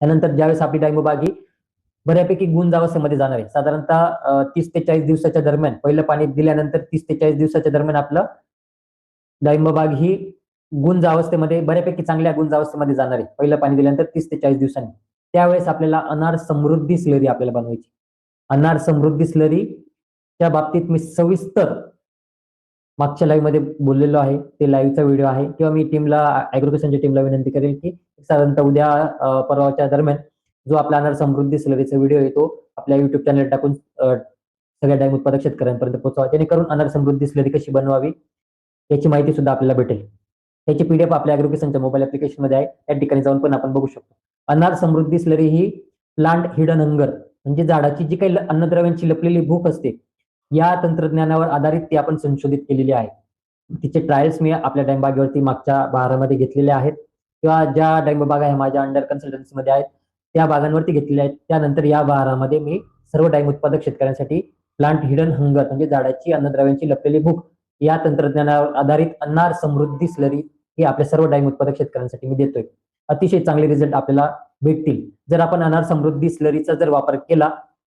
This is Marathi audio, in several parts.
त्यानंतर ज्यावेळेस आपली डाळिंब ही बऱ्यापैकी गुण अवस्थेमध्ये जाणार आहे. साधारणतः तीस ते चाळीस दिवसाच्या दरम्यान पहिलं पाणी दिल्यानंतर तीस ते चाळीस दिवसाच्या दरम्यान आपलं डाळिंब बाग ही गुंज अवस्थेमध्ये बऱ्यापैकी चांगल्या गुंज अवस्थेमध्ये जाणार आहे. पहिलं पाणी दिल्यानंतर तीस ते चाळीस दिवसांनी. त्यावेळेस आपल्याला अनार समृद्धी स्लरी आपल्याला बनवायची. अनार समृद्धी स्लरी त्या बाबतीत मी सविस्तर मागच्या लाईव्हमध्ये बोललेलो आहे. ते लाईव्हचा व्हिडिओ आहे. किंवा मी टीमला ऍग्रोकेशनच्या टीमला विनंती करेल की साधारणतः उद्या परवाच्या दरम्यान जो आपला अनार समृद्धी स्लरीचा व्हिडिओ येतो आपल्या युट्यूब चॅनल टाकून सगळ्या डाळिंब उत्पादक शेतकऱ्यांपर्यंत पोहोचवा. जेणेकरून अनार समृद्धी स्लरी कशी बनवावी याची माहिती सुद्धा आपल्याला भेटेल. त्याची पीडीएफ आपल्या ऍग्रोकेशनच्या मोबाईल ऍप्लिकेशनमध्ये आहे. त्या ठिकाणी जाऊन पण आपण बघू शकतो. अनार समृद्धी स्लरी ही प्लांट हिडन हंगर म्हणजे झाडाची जी काही अन्नद्रव्यांची लपलेली भूक असते या तंत्रज्ञानावर आधारित ती आपण संशोधित केलेली आहे. तिचे ट्रायल्स मी आपल्या डाळिंबागेवरती मागच्या बहारामध्ये घेतलेले आहेत. किंवा ज्या डाळिंब बागा ह्या माझ्या अंडर कन्सल्टन्सीमध्ये आहेत त्या बागांवरती घेतलेल्या आहेत. त्यानंतर या बहारामध्ये मी सर्व डाळिंब उत्पादक शेतकऱ्यांसाठी प्लांट हिडन हंगर म्हणजे झाडाची अन्नद्रव्यांची लपलेली भूक या तंत्रज्ञानावर आधारित अनार समृद्धी स्लरी ही आपल्या सर्व डाईम उत्पादक शेतकऱ्यांसाठी मी देतोय. अतिशय चांगले रिझल्ट आपल्याला भेटतील. जर आपण अनार समृद्धी स्लरीचा जर वापर केला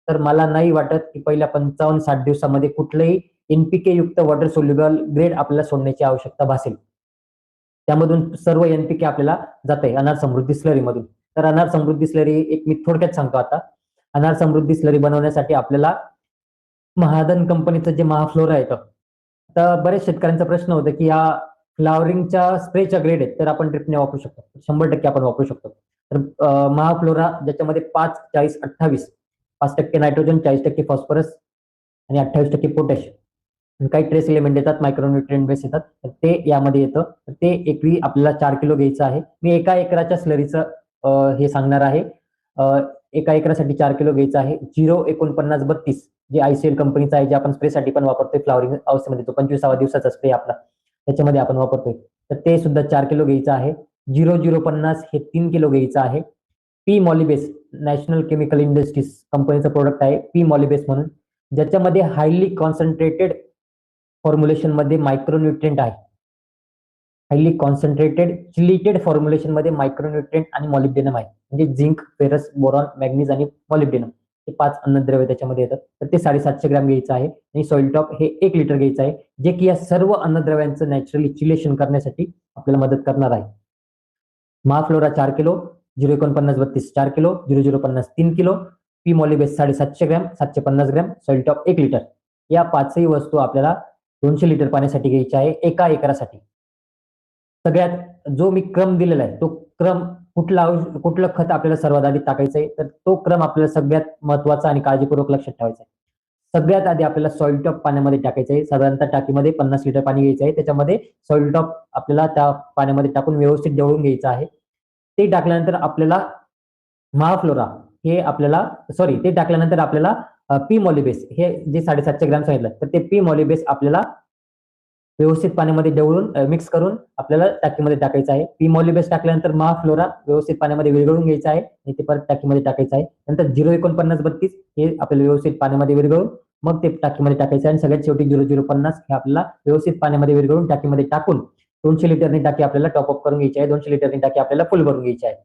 तर मला नाही वाटत की पहिल्या पंचावन्न साठ दिवसामध्ये कुठलंही एनपीके युक्त वॉटर सोल्युबल ग्रेड आपल्याला सोडण्याची आवश्यकता भासेल. त्यामधून सर्व एनपीके आपल्याला जात आहे अनार समृद्धी स्लरी मधून. तर अनार समृद्धी स्लरी एक मी थोडक्यात सांगतो आता. अनार समृद्धी स्लरी बनवण्यासाठी आपल्याला महादन कंपनीचं जे महाफ्लोरा येतं तर बरेच शेतकऱ्यांचा प्रश्न होता की या फ्लावरिंगच्या स्प्रेच्या ग्रेड आहेत तर आपण ड्रिपने वापरू शकतो. शंभर टक्के आपण वापरू शकतो. तर महाफ्लोरा ज्याच्यामध्ये पाच चाळीस अठ्ठावीस पाच टक्के नायट्रोजन चाळीस टक्के फॉस्फरस आणि अठ्ठावीस टक्के पोटॅश. काही ट्रेस एलिमेंट येतात मायक्रोन्युट्रिएंट बेस येतात. तर ते यामध्ये येतं. तर ते एकवी आपल्याला चार किलो घ्यायचं आहे. मी एका एकराच्या स्लरीचं हे सांगणार आहे. एका एकरासाठी चार किलो घ्यायचं आहे. झिरो एकोणपन्नास बत्तीस जे आयसीएल कंपनीचा आहे जे आपण स्प्रेसाठी पण वापरतोय फ्लावरिंग अवस्थेमध्ये. तो पंचवीसावा दिवसाचा स्प्रे आपला. त्याच्यामध्ये आपण वापरतोय. तर ते सुद्धा चार किलो घ्यायचं आहे. झिरो झिरो पन्नास हे तीन किलो घ्यायचं आहे. P Molybase National Chemical Industries कंपनीचं प्रोडक्ट आहे पी मॉलिबेस म्हणून. ज्याच्यामध्ये हायली कॉन्सन्ट्रेटेड फॉर्म्युलेशनमध्ये मायक्रोन्युट्रिएंट आहे. हायली कॉन्सन्ट्रेटेड चिलिटेड फॉर्म्युलेशनमध्ये मायक्रोन्युट्रिएंट आणि मॉलिब्डेनम आहे. म्हणजे झिंक फेरस बोरॉन मॅग्नीज आणि मॉलिब्डेनम हे पाच अन्नद्रव्य त्याच्यामध्ये येतात. तर ते साडेसातशे ग्रॅम घ्यायचं आहे. आणि सॉइल टॉप हे एक लिटर घ्यायचं आहे जे की या सर्व अन्नद्रव्यांचं नॅचरली चिलेशन करण्यासाठी आपल्याला मदत करणार आहे. महाफ्लोरा चार किलो झिरो एकोणपन्नास बत्तीस चार किलो झिरो झिरो पन्नास तीन किलो पी मॉलिबेस साडेसातशे ग्रॅम सातशे पन्नास ग्रॅम सॉइल टॉप एक लिटर या पाचही वस्तू आपल्याला दोनशे लिटर पाण्यासाठी घ्यायच्या आहे एका एकरासाठी. सगळ्यात जो मी क्रम दिलेला आहे तो क्रम कुठला कुठलं खत आपल्याला सर्वात आधी टाकायचं आहे तर तो क्रम आपल्याला सगळ्यात महत्त्वाचा आणि काळजीपूर्वक लक्षात ठेवायचा आहे. सगळ्यात आधी आपल्याला सॉइल टॉप पाण्यामध्ये टाकायचं आहे साधारणतः टाकीमध्ये पन्नास लिटर पाणी घ्यायचं आहे त्याच्यामध्ये सॉइल टॉप आपल्याला त्या पाण्यामध्ये टाकून व्यवस्थित ढवळून घ्यायचं आहे. ते टाकल्यानंतर आपल्याला महाफ्लोरा हे आपल्याला सॉरी ते टाकल्यानंतर आपल्याला पी मॉलिबेस हे जे साडेसातशे ग्रॅम सांगितलं तर ते पी मॉलिबेस आपल्याला व्यवस्थित पाण्यामध्ये डवळून मिक्स करून आपल्याला टाकीमध्ये टाकायचं आहे. पी मॉलिबेस टाकल्यानंतर महाफ्लोरा व्यवस्थित पाण्यामध्ये विरघळून घ्यायचा आहे. आणि ते परत टाकीमध्ये टाकायचं आहे. नंतर झिरो एकोणपन्नास बत्तीस हे आपल्याला व्यवस्थित पाण्यामध्ये विरघळून मग ते टाकीमध्ये टाकायचं आहे. आणि सगळ्यात शेवटी झिरो झिरो पन्नास हे आपल्याला व्यवस्थित पाण्यामध्ये विरघळून टाकीमध्ये टाकून दोनशे लिटरनी टाकी आपल्याला टॉपअप करून घ्यायची आहे. दोनशे लिटरनी टाकी आपल्याला फुल भरून घ्यायची आहे.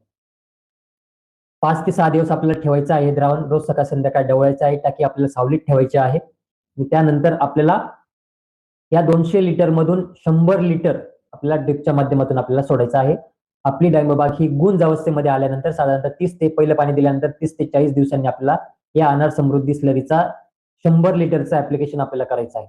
पाच ते सहा दिवस आपल्याला ठेवायचं आहे. द्रावण रोज सकाळ संध्याकाळ डवळायचं आहे. टाकी आपल्याला सावलीत ठेवायची आहे. त्यानंतर आपल्याला या दोनशे लिटर मधून शंभर लिटर आपल्याला ड्रिपच्या माध्यमातून आपल्याला सोडायचं आहे. आपली डाळिंबबाग ही गुंज अवस्थेमध्ये आल्यानंतर साधारणतः तीस ते पहिलं पाणी दिल्यानंतर तीस ते चाळीस दिवसांनी आपल्याला या अनार समृद्धी स्लरीचा शंभर लिटरचा ऍप्लिकेशन आपल्याला करायचं आहे.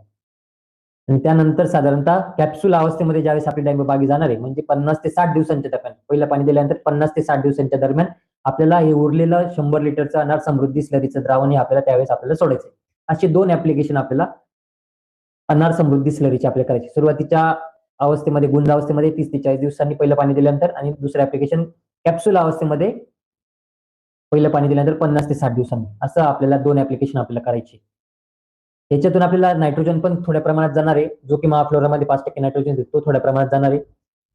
आणि त्यानंतर साधारणतः कॅप्सूल अवस्थेमध्ये ज्यावेळेस आपली डाळिंब बागी जाणार आहे म्हणजे पन्नास ते साठ दिवसांच्या दरम्यान पहिलं पाणी दिल्यानंतर पन्नास ते साठ दिवसांच्या दरम्यान आपल्याला हे उरलेलं शंभर लिटरचं अनार समृद्धी स्लरीचं द्रावण हे आपल्याला त्यावेळेस आपल्याला सोडायचं आहे असे दोन ऍप्लिकेशन आपल्याला अनार समृद्धी स्लरीची आपल्या करायची. सुरुवातीच्या अवस्थेमध्ये गुंज अवस्थेमध्ये तीस ते चाळीस दिवसांनी पहिलं पाणी दिल्यानंतर आणि दुसरं ऍप्लिकेशन कॅप्सूल अवस्थेमध्ये पहिलं पाणी दिल्यानंतर पन्नास ते साठ दिवसांनी. असं आपल्याला दोन ऍप्लिकेशन आपल्याला करायची. याच्यातून आपल्याला नायट्रोजन पण थोड्या प्रमाणात जाणार आहे. जो की महाफ्लोरामध्ये पाच टक्के नायट्रोजन देतो थोड्या प्रमाणात जाणार आहे.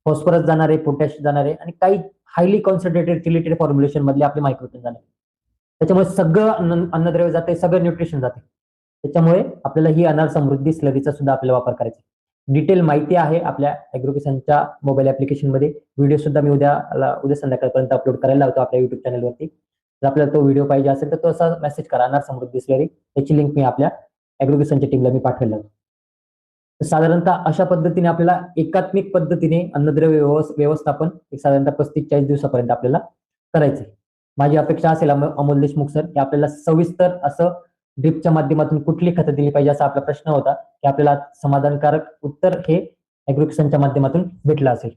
फॉस्फरस जाणार आहे पोटॅश जाणार आहे आणि काही हायली कॉन्सन्ट्रेटेड चिलिटेड फॉर्म्युलेशन मधले आपले मायक्रोजन जाणार आहे. त्याच्यामुळे सगळं अन्नद्रव्य जाते सगळं न्यूट्रिशन जाते त्याच्यामुळे आपल्याला ही अनार समृद्धी स्लरीचा सुद्धा आपल्याला वापर करायचा डिटेल माहिती आहे आपल्या ॲग्रोकेशनच्या मोबाईल ऍप्लिकेशनमध्ये. व्हिडिओ सुद्धा मी उद्या उद्या संध्याकाळपर्यंत अपलोड करायला होतो आपल्या युट्यूब चॅनलवरती जर आपल्याला तो व्हिडिओ पाहिजे असेल तर तो असा मेसेज करा अनार समृद्धी स्लरी त्याची लिंक मी आपल्या ॲग्रोकेशनच्या टीमला मी पाठवलेला साधारणतः अशा पद्धतीने आपल्याला एकात्मिक पद्धतीने अन्नद्रव्य व्यवस्थापन एक साधारणतः पस्तीस चाळीस दिवसापर्यंत आपल्याला करायचंय. माझी अपेक्षा असेल अमोल देशमुख सर की आपल्याला सविस्तर असं ड्रिपच्या माध्यमातून कुठली खतं दिली पाहिजे असा आपला प्रश्न होता की आपल्याला समाधानकारक उत्तर हे ॲग्रोकेशनच्या माध्यमातून भेटलं असेल.